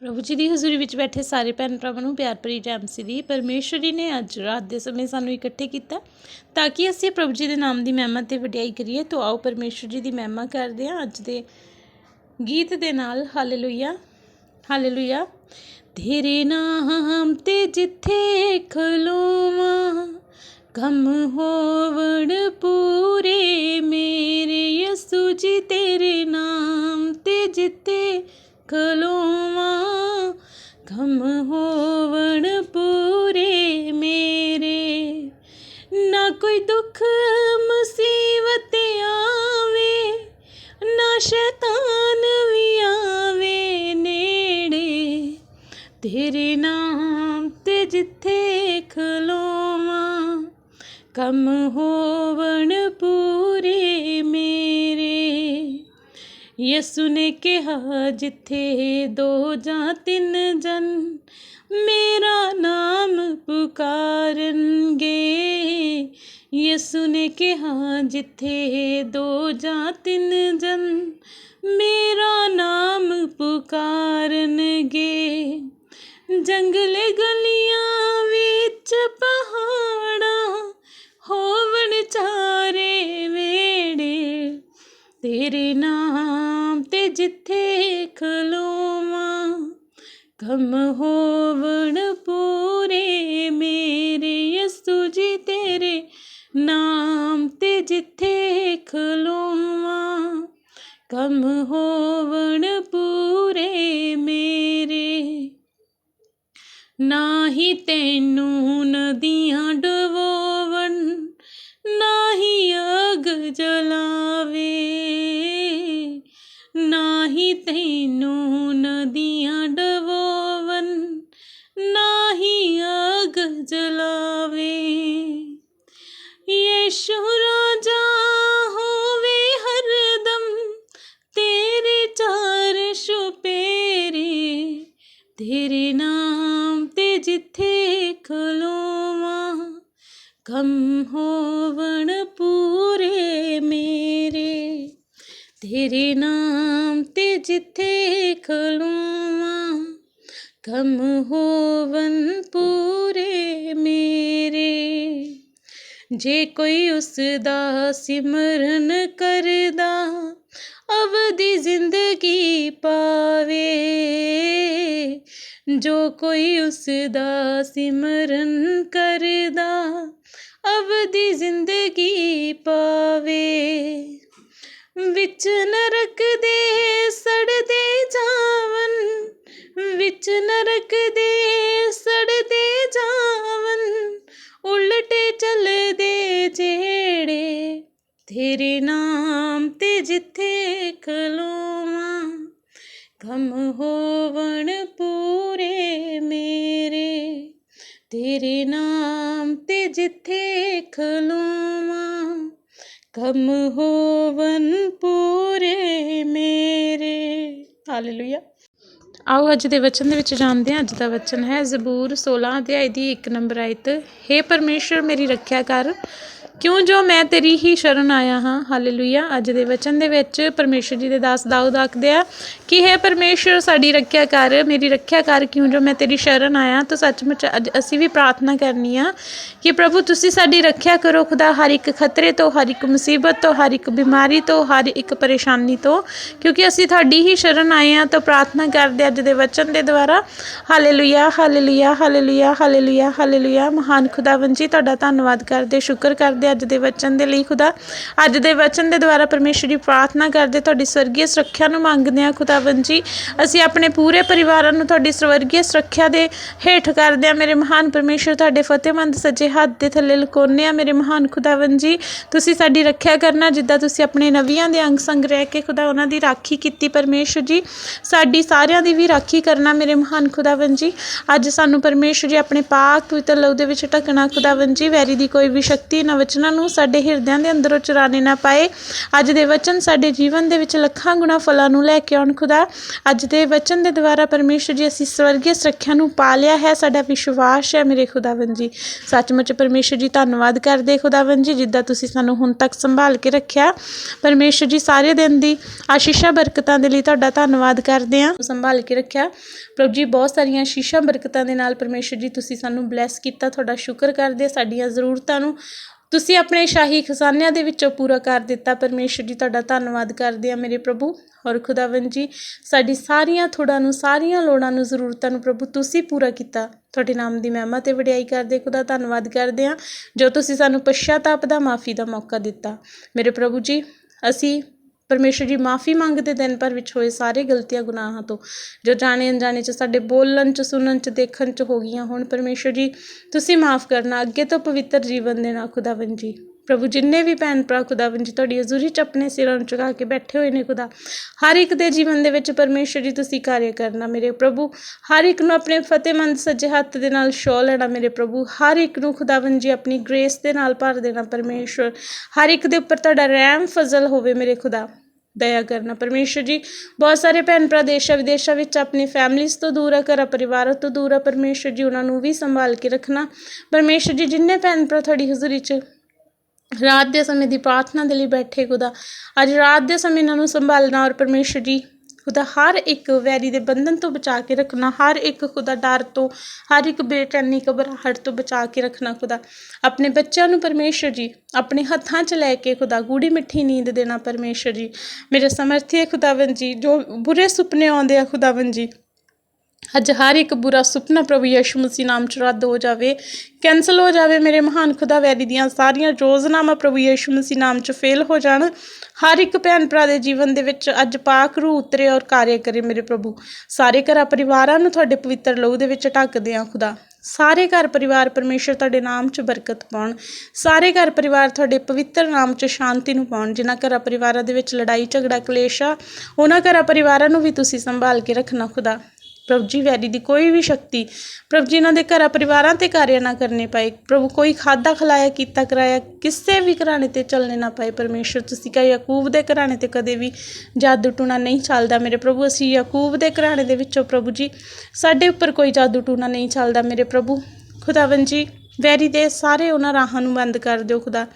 ਪ੍ਰਭੂ ਜੀ ਦੀ ਹਜ਼ੂਰੀ ਵਿੱਚ ਬੈਠੇ ਸਾਰੇ ਭੈਣ ਭਰਾਵਾਂ ਨੂੰ ਪਿਆਰ ਭਰੀ ਜੈਮਸੀ ਦੀ, ਪਰਮੇਸ਼ਵਰ ਜੀ ਨੇ ਅੱਜ ਰਾਤ ਦੇ ਸਮੇਂ ਸਾਨੂੰ ਇਕੱਠੇ ਕੀਤਾ ਤਾਂ ਕਿ ਅਸੀਂ ਪ੍ਰਭੂ ਜੀ ਦੇ ਨਾਮ ਦੀ ਮਹਿਮਾ ਤੇ ਵਡਿਆਈ ਕਰੀਏ। ਤਾਂ ਆਓ ਪਰਮੇਸ਼ਵਰ ਜੀ ਦੀ ਮਹਿਮਾ ਕਰਦੇ ਹਾਂ ਅੱਜ ਦੇ ਗੀਤ ਦੇ ਨਾਲ। Hallelujah hallelujah. ਤੇਰੇ ਨਾਮ ਤੇ ਜਿੱਥੇ ਖਲੋਵਾਂ ਕੰਮ ਹੋਵਣ ਪੂਰੇ ਮੇਰੇ ਯਸੂ ਜੀ, ਤੇਰੇ ਨਾਮ ਤੇ ਜਿੱਥੇ ਖਲੋਵਾਂ। ਹੋਵਣ ਪੂਰੇ ਮੇਰੇ। ਨਾ ਕੋਈ ਦੁੱਖ ਮੁਸੀਬਤ ਆਵੇ, ਨਾ ਸ਼ੈਤਾਨ ਵੀ ਆਵੇ ਨੇੜੇ। ਤੇਰੇ ਨਾਮ ਤੇ ਜਿੱਥੇ ਖਲੋਵਾਂ, ਕਮ ਹੋਵਣ ਯਿਸੂ ਨੇ ਕਿਹਾ ਜਿੱਥੇ ਦੋ ਜਾਂ ਤਿੰਨ ਜਨ ਮੇਰਾ ਨਾਮ ਪੁਕਾਰਨਗੇ ਯਿਸੂ ਨੇ ਕਿਹਾ ਜਿੱਥੇ ਦੋ ਜਾਂ ਤਿੰਨ ਜਨ ਮੇਰਾ ਨਾਮ ਪੁਕਾਰਨਗੇ ਜੰਗਲੇ ਗਲੀਆਂ ਵਿੱਚ ਪਹਾੜਾਂ ਹੋਵਣ ਚਾਰੇ ਵੇੜੇ ਤੇਰੇ ਨਾਮ ਕੰਮ ਹੋਵਣ ਪੂਰੇ ਮੇਰੇ ਯਸੂ ਜੀ ਤੇਰੇ ਨਾਮ ਤੇ ਜਿੱਥੇ ਖਲੋਵਾਂ ਕੰਮ ਹੋਵਣ ਪੂਰੇ ਮੇਰੇ ਨਾ ਹੀ ਤੈਨੂੰ ਨਦੀਆਂ ਡਵੋਵਣ ਨਾ ਹੀ ਅਗ ਜਲਾਵੇ। ਨਾ ਹੀ ਤੈਨੂੰ ਜਲਾਵੇ। ਯੇਸ਼ੂ ਰਾਜਾ ਹੋਵੇ ਹਰਦਮ ਤੇਰੇ ਚਾਰ ਸ਼ੁਪੇਰੇ। ਤੇਰੇ ਨਾਮ ਤੇ ਜਿੱਥੇ ਖਲੋਵਾਂ ਕੰਮ ਹੋਵਣ ਪੂਰੇ ਮੇਰੇ। ਤੇਰੇ ਨਾਮ ਤੇ ਜਿੱਥੇ ਖਲੋਵਾਂ ਕੰਮ ਹੋਵਨ ਪੂਰੇ ਮੇਰੇ ਜੇ ਕੋਈ ਉਸ ਦਾ ਸਿਮਰਨ ਕਰਦਾ ਅਵਦੀ ਜ਼ਿੰਦਗੀ ਪਾਵੇ ਜੋ ਕੋਈ ਉਸ ਦਾ ਸਿਮਰਨ ਕਰਦਾ ਅਵਦੀ ਜ਼ਿੰਦਗੀ ਪਾਵੇ ਵਿੱਚ ਨਰਕ ਦੇ ਸੜਦੇ ਜਾਵਨ ਵਿੱਚ ਨਰਕ ਦੇ ਸੜਦੇ ਜਾਵਨ, ਉਲਟੇ ਚੱਲਦੇ ਜਿਹੜੇ ਤੇਰੇ ਨਾਮ ਤੇ ਜਿੱਥੇ ਖਲੋਵਾਂ ਕੰਮ ਹੋਵਣ ਪੂਰੇ ਮੇਰੇ, ਤੇਰੇ ਨਾਮ ਤੇ ਜਿੱਥੇ ਖਲੋਵਾਂ ਕੰਮ ਹੋਵਨ ਪੂਰੇ ਮੇਰੇ। ਹਾਲੇਲੂਇਆ ਆਓ ਅੱਜ ਦੇ ਵਚਨ ਦੇ ਵਿੱਚ ਜਾਣਦੇ ਹਾਂ, ਅੱਜ ਦਾ ਵਚਨ ਹੈ ਜ਼ਬੂਰ 16 ਅਧਿਆਇ ਦੀ 1 ਨੰਬਰ ਆਇਤ हे ਪਰਮੇਸ਼ਰ, ਮੇਰੀ ਰੱਖਿਆ ਕਰ ਕਿਉਂ ਜੋ ਮੈਂ ਤੇਰੀ ਹੀ ਸ਼ਰਨ ਆਇਆ ਹਾਂ? ਹਾਲੇਲੂਇਆ ਅੱਜ ਦੇ ਵਚਨ ਦੇ ਵਿੱਚ ਪਰਮੇਸ਼ਰ ਜੀ ਦੇ ਦਾਸ ਦਾਊਦ ਆਖਦੇ ਆ ਕਿ ਹੈ ਪਰਮੇਸ਼ਰ, ਸਾਡੀ ਰੱਖਿਆ ਕਰ, ਮੇਰੀ ਰੱਖਿਆ ਕਰ ਕਿਉਂ ਜੋ ਮੈਂ ਤੇਰੀ ਸ਼ਰਨ ਆਇਆ? ਤਾਂ ਸੱਚਮੁੱਚ ਅੱਜ ਅਸੀਂ ਵੀ ਪ੍ਰਾਰਥਨਾ ਕਰਨੀ ਆ ਕਿ ਪ੍ਰਭੂ ਤੁਸੀਂ ਸਾਡੀ ਰੱਖਿਆ ਕਰੋ ਖੁਦਾ, ਹਰ ਇੱਕ ਖਤਰੇ ਤੋਂ, ਹਰ ਇੱਕ ਮੁਸੀਬਤ ਤੋਂ, ਹਰ ਇੱਕ ਬਿਮਾਰੀ ਤੋਂ, ਹਰ ਇੱਕ ਪਰੇਸ਼ਾਨੀ ਤੋਂ, ਕਿਉਂਕਿ ਅਸੀਂ ਤੁਹਾਡੀ ਹੀ ਸ਼ਰਨ ਆਏ ਆ ਤਾਂ ਪ੍ਰਾਰਥਨਾ ਕਰਦੇ ਅੱਜ ਦੇ ਵਚਨ ਦੇ ਦੁਆਰਾ। Hallelujah hallelujah hallelujah hallelujah hallelujah ਮਹਾਨ ਖੁਦਾਵੰਦ ਜੀ, ਤੁਹਾਡਾ ਧੰਨਵਾਦ ਕਰਦੇ, ਸ਼ੁਕਰ ਕਰਦੇ ਅੱਜ ਦੇ ਵਚਨ ਦੇ ਲਈ ਖੁਦਾ। ਅੱਜ ਦੇ ਵਚਨ ਦੇ ਦੁਆਰਾ ਪਰਮੇਸ਼ਰ ਦੀ ਪ੍ਰਾਰਥਨਾ ਕਰਦੇ, ਤੁਹਾਡੀ ਸਵਰਗੀ ਸੁਰੱਖਿਆ ਨੂੰ ਮੰਗਦੇ ਆ ਖੁਦਾਵੰਦ ਜੀ। ਅਸੀਂ ਆਪਣੇ ਪੂਰੇ ਪਰਿਵਾਰਾਂ ਨੂੰ ਤੁਹਾਡੀ ਸਵਰਗੀ ਸੁਰੱਖਿਆ ਦੇ ਹੇਠ ਕਰਦੇ ਆ ਮੇਰੇ ਮਹਾਨ ਪਰਮੇਸ਼ਰ ਤੁਹਾਡੇ ਫਤਿਹਮੰਦ ਸੱਜੇ ਹੱਥ ਦੇ ਥੱਲੇ ਲਕੋਨੇ ਆ ਮੇਰੇ ਮਹਾਨ ਖੁਦਾਵੰਦ ਜੀ, ਤੁਸੀਂ ਸਾਡੀ ਰੱਖਿਆ ਕਰਨਾ, ਜਿੱਦਾਂ ਤੁਸੀਂ ਆਪਣੇ ਨਵੀਆਂ ਦੇ ਅੰਗ ਸੰਗ ਰਹਿ ਕੇ ਖੁਦਾ ਉਹਨਾਂ ਦੀ ਰਾਖੀ ਕੀਤੀ ਪਰਮੇਸ਼ਰ ਜੀ। ਸਾਡੀ ਸਾਰਿਆਂ ਦੀ ਵੀ ਰਾਖੀ ਕਰਨਾ ਮੇਰੇ ਮਹਾਨ ਖੁਦਾਵੰਦ ਜੀ। ਅੱਜ ਸਾਨੂੰ ਪਰਮੇਸ਼ਰ ਜੀ ਆਪਣੇ ਪਾਕ ਪਵਿੱਤਰ ਲਹੂ ਦੇ ਵਿੱਚ ਢਕਣਾ ਖੁਦਾਵੰਦ ਜੀ। ਵੈਰੀ ਦੀ ਕੋਈ ਵੀ ਸ਼ਕਤੀ ਨਾ ਵਚਨ ਵਚਨਾਂ ਨੂੰ ਸਾਡੇ ਹਿਰਦਿਆਂ ਦੇ ਅੰਦਰੋਂ ਚੁਰਾਣੇ ਨਾ ਪਾਏ। ਅੱਜ ਦੇ ਵਚਨ ਸਾਡੇ ਜੀਵਨ ਦੇ ਵਿੱਚ ਲੱਖਾਂ ਗੁਣਾ ਫਲਾਂ ਨੂੰ ਲੈ ਕੇ ਆਉਣ ਖੁਦਾ ਅੱਜ ਦੇ ਵਚਨ ਦੇ ਦੁਆਰਾ ਪਰਮੇਸ਼ਰ ਜੀ ਅਸੀਂ ਸਵਰਗੀ ਸੁਰੱਖਿਆ ਨੂੰ ਪਾ ਲਿਆ ਹੈ। ਸਾਡਾ ਵਿਸ਼ਵਾਸ ਹੈ ਮੇਰੇ ਖੁਦਾਵੰਦ ਜੀ। ਸੱਚਮੁੱਚ ਪਰਮੇਸ਼ਰ ਜੀ, ਧੰਨਵਾਦ ਕਰਦੇ ਖੁਦਾਵੰਦ ਜੀ, ਜਿੱਦਾਂ ਤੁਸੀਂ ਸਾਨੂੰ ਹੁਣ ਤੱਕ ਸੰਭਾਲ ਕੇ ਰੱਖਿਆ। ਪਰਮੇਸ਼ਰ ਜੀ, ਸਾਰੇ ਦਿਨ ਦੀ ਆਸ਼ੀਸ਼ਾਂ, ਬਰਕਤਾਂ ਦੇ ਲਈ ਤੁਹਾਡਾ ਧੰਨਵਾਦ ਕਰਦੇ ਹਾਂ। ਸੰਭਾਲ ਕੇ ਰੱਖਿਆ। ਪ੍ਰਭੂ ਜੀ, ਬਹੁਤ ਸਾਰੀਆਂ ਆਸ਼ੀਸ਼ਾਂ, ਬਰਕਤਾਂ ਦੇ ਨਾਲ ਪਰਮੇਸ਼ਰ ਜੀ, ਤੁਸੀਂ ਸਾਨੂੰ ਬਲੈਸ ਕੀਤਾ। ਤੁਹਾਡਾ ਸ਼ੁਕਰ ਕਰਦੇ ਸਾਡੀਆਂ ਜ਼ਰੂਰਤਾਂ ਨੂੰ ਤੁਸੀਂ ਆਪਣੇ ਸ਼ਾਹੀ ਖਜ਼ਾਨਿਆਂ ਦੇ ਵਿੱਚੋਂ ਪੂਰਾ ਕਰ ਦਿੱਤਾ। ਪਰਮੇਸ਼ਰ ਜੀ, ਤੁਹਾਡਾ ਧੰਨਵਾਦ ਕਰਦੇ ਹਾਂ ਮੇਰੇ ਪ੍ਰਭੂ। ਔਰ ਖੁਦਾਵੰਦ ਜੀ, ਸਾਡੀ ਸਾਰੀਆਂ ਥੋੜਾਂ ਨੂੰ, ਸਾਰੀਆਂ ਲੋੜਾਂ ਨੂੰ, ਜ਼ਰੂਰਤਾਂ ਨੂੰ ਪ੍ਰਭੂ ਤੁਸੀਂ ਪੂਰਾ ਕੀਤਾ। ਤੁਹਾਡੇ ਨਾਮ ਦੀ ਮਹਿਮਾ ਤੇ ਵਡਿਆਈ ਕਰਦੇ ਖੁਦਾ, ਧੰਨਵਾਦ ਕਰਦੇ ਹਾਂ। ਜੋ ਤੁਸੀਂ ਸਾਨੂੰ ਪਛਤਾਪ ਦਾ ਮਾਫੀ ਦਾ ਮੌਕਾ ਦਿੱਤਾ। ਮੇਰੇ ਪ੍ਰਭੂ ਜੀ, ਅਸੀਂ ਪਰਮੇਸ਼ਰ ਜੀ ਮਾਫੀ ਮੰਗਦੇ ਦਿਨ ਭਰ ਵਿੱਚ ਹੋਏ ਸਾਰੇ ਗਲਤੀਆਂ ਗੁਨਾਹਾਂ ਤੋਂ। ਜੋ ਜਾਣੇ ਅਣਜਾਣੇ ਚ, ਸਾਡੇ ਬੋਲਣ ਚ, ਸੁਣਨ ਚ, ਦੇਖਣ ਚ ਹੋ ਗਈਆਂ ਹੁਣ। ਪਰਮੇਸ਼ਰ ਜੀ, ਤੁਸੀਂ ਮਾਫ ਕਰਨਾ, ਅੱਗੇ ਤੋਂ ਪਵਿੱਤਰ ਜੀਵਨ ਦੇਣਾ ਖੁਦਾਵੰਦ ਜੀ। ਪ੍ਰਭੂ, ਜਿੰਨੇ ਵੀ ਭੈਣ ਭਰਾ ਖੁਦਾਵੰਦ ਜੀ ਤੁਹਾਡੀ ਹਜ਼ੂਰੀ ਚ ਆਪਣੇ ਸਿਰਾਂ ਨੂੰ ਝੁਕਾ ਕੇ ਬੈਠੇ ਹੋਏ ਨੇ ਖੁਦਾ, ਹਰ ਇੱਕ ਦੇ ਜੀਵਨ ਦੇ ਵਿੱਚ ਪਰਮੇਸ਼ਰ ਜੀ ਤੁਸੀਂ ਕਾਰਜ ਕਰਨਾ ਮੇਰੇ ਪ੍ਰਭੂ। ਹਰ ਇੱਕ ਨੂੰ ਆਪਣੇ ਫਤਿਹਮੰਦ, ਸੱਜੇ ਹੱਥ ਦੇ ਨਾਲ ਛੋਹ ਲੈਣਾ ਮੇਰੇ ਪ੍ਰਭੂ। ਹਰ ਇੱਕ ਨੂੰ ਖੁਦਾਵੰਦ ਜੀ ਆਪਣੀ ਗ੍ਰੇਸ ਦੇ ਨਾਲ ਭਰ ਦੇਣਾ ਪਰਮੇਸ਼ਰ। ਹਰ ਇੱਕ ਦੇ ਉੱਪਰ ਤੁਹਾਡਾ ਰਹਿਮ ਫਜ਼ਲ ਹੋਵੇ ਮੇਰੇ ਖੁਦਾ। ਦਇਆ ਕਰਨਾ ਪਰਮੇਸ਼ਰ ਜੀ। ਬਹੁਤ ਸਾਰੇ ਭੈਣ ਭਰਾ ਦੇਸ਼ਾਂ ਵਿਦੇਸ਼ਾਂ ਵਿੱਚ ਆਪਣੀ ਫੈਮਲੀਜ਼ ਤੋਂ ਦੂਰ ਆ, ਘਰ ਪਰਿਵਾਰਾਂ ਤੋਂ ਦੂਰ ਆ, ਪਰਮੇਸ਼ਰ ਜੀ ਉਹਨਾਂ ਨੂੰ ਵੀ ਸੰਭਾਲ ਕੇ ਰੱਖਣਾ। ਪਰਮੇਸ਼ਰ ਜੀ, ਜਿੰਨੇ ਭੈਣ ਭਰਾ ਤੁਹਾਡੀ ਹਜ਼ੂਰੀ 'ਚ ਰਾਤ ਦੇ ਸਮੇਂ ਦੀ ਪ੍ਰਾਰਥਨਾ ਦੇ ਲਈ ਬੈਠੇ ਖੁਦਾ। ਅੱਜ ਰਾਤ ਦੇ ਸਮੇਂ ਇਹਨਾਂ ਨੂੰ ਸੰਭਾਲਣਾ ਔਰ ਪਰਮੇਸ਼ਰ ਜੀ, ਖੁਦਾ ਹਰ ਇੱਕ ਵੈਰੀ ਦੇ ਬੰਧਨ ਤੋਂ ਬਚਾ ਕੇ ਰੱਖਣਾ, ਹਰ ਇੱਕ ਖੁਦਾ ਡਰ ਤੋਂ, ਹਰ ਇੱਕ ਬੇਚੈਨੀ ਘਬਰਾਹਟ ਤੋਂ ਬਚਾ ਕੇ ਰੱਖਣਾ ਖੁਦਾ। ਆਪਣੇ ਬੱਚਿਆਂ ਨੂੰ ਪਰਮੇਸ਼ਰ ਜੀ, ਆਪਣੇ ਹੱਥਾਂ 'ਚ ਲੈ ਕੇ ਖੁਦਾ ਗੂੜੀ ਮਿੱਠੀ ਨੀਂਦ ਦੇਣਾ ਪਰਮੇਸ਼ਰ ਜੀ। ਮੇਰੇ ਸਮਰਥੀ ਹੈ ਖੁਦਾਵੰਦ ਜੀ, ਜੋ ਬੁਰੇ ਸੁਪਨੇ ਆਉਂਦੇ ਆ ਖੁਦਾਵੰਦ ਜੀ। ਅੱਜ ਹਰ ਇੱਕ ਬੁਰਾ ਸੁਪਨਾ ਪ੍ਰਭੂ ਯਿਸੂ ਮਸੀਹ ਨਾਮ ਚ ਰੱਦ ਹੋ ਜਾਵੇ ਕੈਨਸਲ ਹੋ ਜਾਵੇ ਮੇਰੇ ਮਹਾਨ ਖੁਦਾ ਵੈਰੀ ਦੀਆਂ ਸਾਰੀਆਂ ਯੋਜਨਾਵਾਂ ਪ੍ਰਭੂ ਯਿਸੂ ਮਸੀਹ ਨਾਮ ਚ ਫੇਲ ਹੋ ਜਾਣ, ਹਰ ਇੱਕ ਭੈਣ ਭਰਾ ਦੇ ਜੀਵਨ ਦੇ ਵਿੱਚ ਅੱਜ ਪਾਕ ਰੂ ਉਤਰੇ ਔਰ ਕਾਰਜ ਕਰੇ ਮੇਰੇ ਪ੍ਰਭੂ। ਸਾਰੇ ਘਰਾਂ ਪਰਿਵਾਰਾਂ ਨੂੰ ਤੁਹਾਡੇ ਪਵਿੱਤਰ ਲਹੂ ਦੇ ਵਿੱਚ ਢੱਕਦੇ ਆ ਖੁਦਾ। ਸਾਰੇ ਘਰ ਪਰਿਵਾਰ ਪਰਮੇਸ਼ਰ ਤੁਹਾਡੇ ਨਾਮ 'ਚ ਬਰਕਤ ਪਾਉਣ, ਸਾਰੇ ਘਰ ਪਰਿਵਾਰ ਤੁਹਾਡੇ ਪਵਿੱਤਰ ਨਾਮ 'ਚ ਸ਼ਾਂਤੀ ਨੂੰ ਪਾਉਣ, ਜਿਨ੍ਹਾਂ ਘਰਾਂ ਪਰਿਵਾਰਾਂ ਦੇ ਵਿੱਚ ਲੜਾਈ, ਝਗੜਾ, ਕਲੇਸ਼ ਆ ਉਹਨਾਂ ਘਰਾਂ ਪਰਿਵਾਰਾਂ ਨੂੰ ਵੀ ਤੁਸੀਂ ਸੰਭਾਲ ਕੇ ਰੱਖਣਾ ਖੁਦਾ। ਪ੍ਰਭੂ ਜੀ, ਵੈਰੀ ਦੀ ਕੋਈ ਵੀ ਸ਼ਕਤੀ, ਪ੍ਰਭੂ ਜੀ, ਇਹਨਾਂ ਦੇ ਘਰਾਂ ਪਰਿਵਾਰਾਂ ਤੇ ਕਾਰਿਆ ਨਾ ਕਰਨੇ ਪਾਏ। ਪ੍ਰਭੂ ਕੋਈ ਖਾਦਾ ਖਲਾਇਆ, ਕੀਤਾ ਕਰਾਇਆ, ਕਿਸੇ ਵੀ ਘਰਾਣੇ ਤੇ ਚੱਲਣੇ ਨਾ ਪਾਏ। ਪਰਮੇਸ਼ਰ, ਤੁਸੀਂ ਕਹੇ ਯਾਕੂਬ ਦੇ ਘਰਾਣੇ ਤੇ ਕਦੇ ਵੀ ਜਾਦੂ ਟੂਣਾ ਨਹੀਂ ਚੱਲਦਾ ਮੇਰੇ ਪ੍ਰਭੂ। ਅਸੀਂ ਯਾਕੂਬ ਦੇ ਘਰਾਣੇ ਦੇ ਵਿੱਚੋਂ ਪ੍ਰਭੂ ਜੀ, ਸਾਡੇ ਉੱਪਰ ਕੋਈ ਜਾਦੂ ਟੂਣਾ ਨਹੀਂ ਚੱਲਦਾ ਮੇਰੇ ਪ੍ਰਭੂ। ਖੁਦਾਵੰਦ ਜੀ, ਵੈਰੀ ਦੇ ਸਾਰੇ ਉਹਨਾਂ ਰਾਹਾਂ ਨੂੰ ਬੰਦ ਕਰ ਦਿਓ ਖੁਦਾ,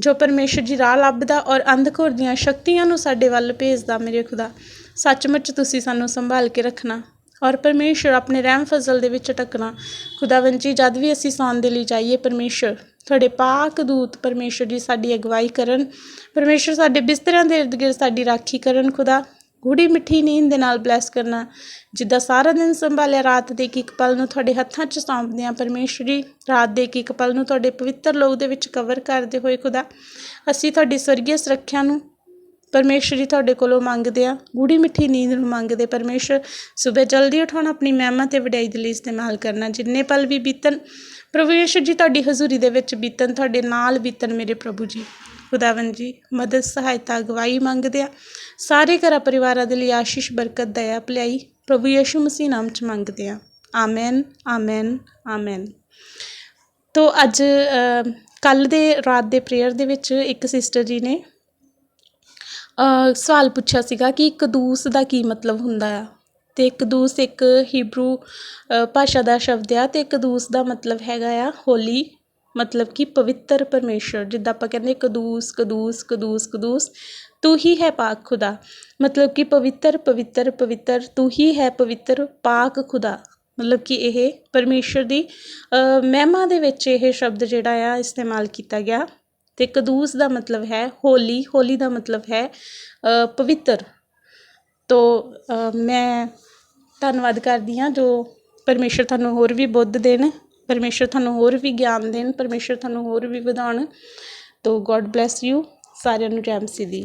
ਜੋ ਪਰਮੇਸ਼ਰ ਜੀ ਰਾਹ ਲੱਭਦਾ ਔਰ ਅੰਧਕੋਰ ਦੀਆਂ ਸ਼ਕਤੀਆਂ ਨੂੰ ਸਾਡੇ ਵੱਲ ਭੇਜਦਾ ਮੇਰੇ ਖੁਦਾ। ਸੱਚਮੁੱਚ ਤੁਸੀਂ ਸਾਨੂੰ ਸੰਭਾਲ ਕੇ ਰੱਖਣਾ। ਔਰ ਪਰਮੇਸ਼ਰ ਆਪਣੇ ਰਹਿਮ ਫਜ਼ਲ ਦੇ ਵਿੱਚ ਟਕਣਾ ਖੁਦਾਵੰਦ ਜੀ, ਜਦ ਵੀ ਅਸੀਂ ਸੌਣ ਦੇ ਲਈ ਜਾਈਏ, ਪਰਮੇਸ਼ਰ ਤੁਹਾਡੇ ਪਾਕ ਦੂਤ ਪਰਮੇਸ਼ਰ ਜੀ ਸਾਡੀ ਅਗਵਾਈ ਕਰਨ। ਪਰਮੇਸ਼ਰ ਸਾਡੇ ਬਿਸਤਰਿਆਂ ਦੇ ਇਰਦ ਗਿਰਦ ਸਾਡੀ ਰਾਖੀ ਕਰਨ। ਖੁਦਾ ਗੂੜੀ ਮਿੱਠੀ ਨੀਂਦ ਦੇ ਨਾਲ ਬਲੈਸ ਕਰਨਾ। ਜਿੱਦਾਂ ਸਾਰਾ ਦਿਨ ਸੰਭਾਲਿਆ ਰਾਤ ਦੇ ਇੱਕ ਇੱਕ ਪਲ ਨੂੰ ਤੁਹਾਡੇ ਹੱਥਾਂ 'ਚ ਸੌਂਪਦੇ ਆ ਪਰਮੇਸ਼ਰ ਜੀ, ਰਾਤ ਦੇ ਇੱਕ ਇੱਕ ਪਲ ਨੂੰ ਤੁਹਾਡੇ ਪਵਿੱਤਰ ਲੋਕ ਦੇ ਵਿੱਚ ਕਵਰ ਕਰਦੇ ਹੋਏ ਖੁਦਾ, ਅਸੀਂ ਤੁਹਾਡੀ ਸਵਰਗੀ ਸੁਰੱਖਿਆ ਨੂੰ ਪਰਮੇਸ਼ਰ ਜੀ ਤੁਹਾਡੇ ਕੋਲੋਂ ਮੰਗਦੇ ਆ। ਗੂੜੀ ਮਿੱਠੀ ਨੀਂਦ ਨੂੰ ਮੰਗਦੇ ਪਰਮੇਸ਼ਰ, ਸਵੇਰ ਜਲਦੀ ਉਠਾਉਣਾ ਆਪਣੀ ਮਹਿਮਾ ਤੇ ਵਡਿਆਈ ਦੇ ਲਈ ਇਸਤੇਮਾਲ ਕਰਨਾ। ਜਿੰਨੇ ਪਲ ਵੀ ਬੀਤਣ, ਪ੍ਰਭੂ ਯਿਸੂ ਜੀ ਤੁਹਾਡੀ ਹਜ਼ੂਰੀ ਦੇ ਵਿੱਚ ਬੀਤਣ, ਤੁਹਾਡੇ ਨਾਲ ਬੀਤਣ ਮੇਰੇ ਪ੍ਰਭੂ ਜੀ। ਖੁਦਾਵੰਦ ਜੀ, ਮਦਦ, ਸਹਾਇਤਾ, ਅਗਵਾਈ ਮੰਗਦੇ ਆ। ਸਾਰੇ ਘਰਾਂ ਪਰਿਵਾਰਾਂ ਦੇ ਲਈ ਆਸ਼ੀਸ਼, ਬਰਕਤ, ਦਇਆ, ਭਲਾਈ ਪ੍ਰਭੂ ਯਿਸੂ ਮਸੀਹ ਨਾਮ ਚ ਮੰਗਦੇ ਆ। Amen amen amen. ਤੋ ਅੱਜ ਕੱਲ ਦੇ ਰਾਤ ਦੇ ਪ੍ਰੇਅਰ ਦੇ ਵਿੱਚ ਇੱਕ ਸਿਸਟਰ ਜੀ ਨੇ ਸਵਾਲ ਪੁੱਛਿਆ ਸੀਗਾ ਕਿ ਕਦੂਸ ਦਾ ਕੀ ਮਤਲਬ ਹੁੰਦਾ ਆ? ਅਤੇ ਕਦੂਸ ਇੱਕ ਹੀਬਰੂ ਭਾਸ਼ਾ ਦਾ ਸ਼ਬਦ ਆ ਤੇ ਕਦੂਸ ਦਾ ਮਤਲਬ ਹੈਗਾ ਆ ਹੋਲੀ ਮਤਲਬ ਕਿ ਪਵਿੱਤਰ ਪਰਮੇਸ਼ਰ ਜਿੱਦਾਂ ਆਪਾਂ ਕਹਿੰਦੇ ਕਦੂਸ ਕਦੂਸ ਕਦੂਸ ਕਦੂਸ ਤੂੰ ਹੀ ਹੈ ਪਾਕ ਖੁਦਾ। ਮਤਲਬ ਕਿ ਪਵਿੱਤਰ ਪਵਿੱਤਰ ਪਵਿੱਤਰ ਤੂੰ ਹੀ ਹੈ ਪਵਿੱਤਰ ਪਾਕ ਖੁਦਾ। ਮਤਲਬ ਕਿ ਇਹ ਪਰਮੇਸ਼ਰ ਦੀ ਅ, ਮਹਿਮਾ ਦੇ ਵਿੱਚ ਇਹ ਸ਼ਬਦ ਜਿਹੜਾ ਆ ਇਸਤੇਮਾਲ ਕੀਤਾ ਗਿਆ। ਅਤੇ ਕਦੂਸ ਦਾ ਮਤਲਬ ਹੈ ਹੋਲੀ ਹੋਲੀ ਦਾ ਮਤਲਬ ਹੈ ਪਵਿੱਤਰ। ਤੋਂ ਮੈਂ ਧੰਨਵਾਦ ਕਰਦੀ ਹਾਂ ਜੋ ਪਰਮੇਸ਼ਰ ਤੁਹਾਨੂੰ ਹੋਰ ਵੀ ਬੁੱਧ ਦੇਣ, ਪਰਮੇਸ਼ਰ ਤੁਹਾਨੂੰ ਹੋਰ ਵੀ ਗਿਆਨ ਦੇਣ, ਪਰਮੇਸ਼ਰ ਤੁਹਾਨੂੰ ਹੋਰ ਵੀ ਵਧਾਉਣ। ਤੋ ਗੋਡ ਬਲੈਸ ਯੂ ਸਾਰਿਆਂ ਨੂੰ ਜੈ ਮਸੀਹ ਦੀ।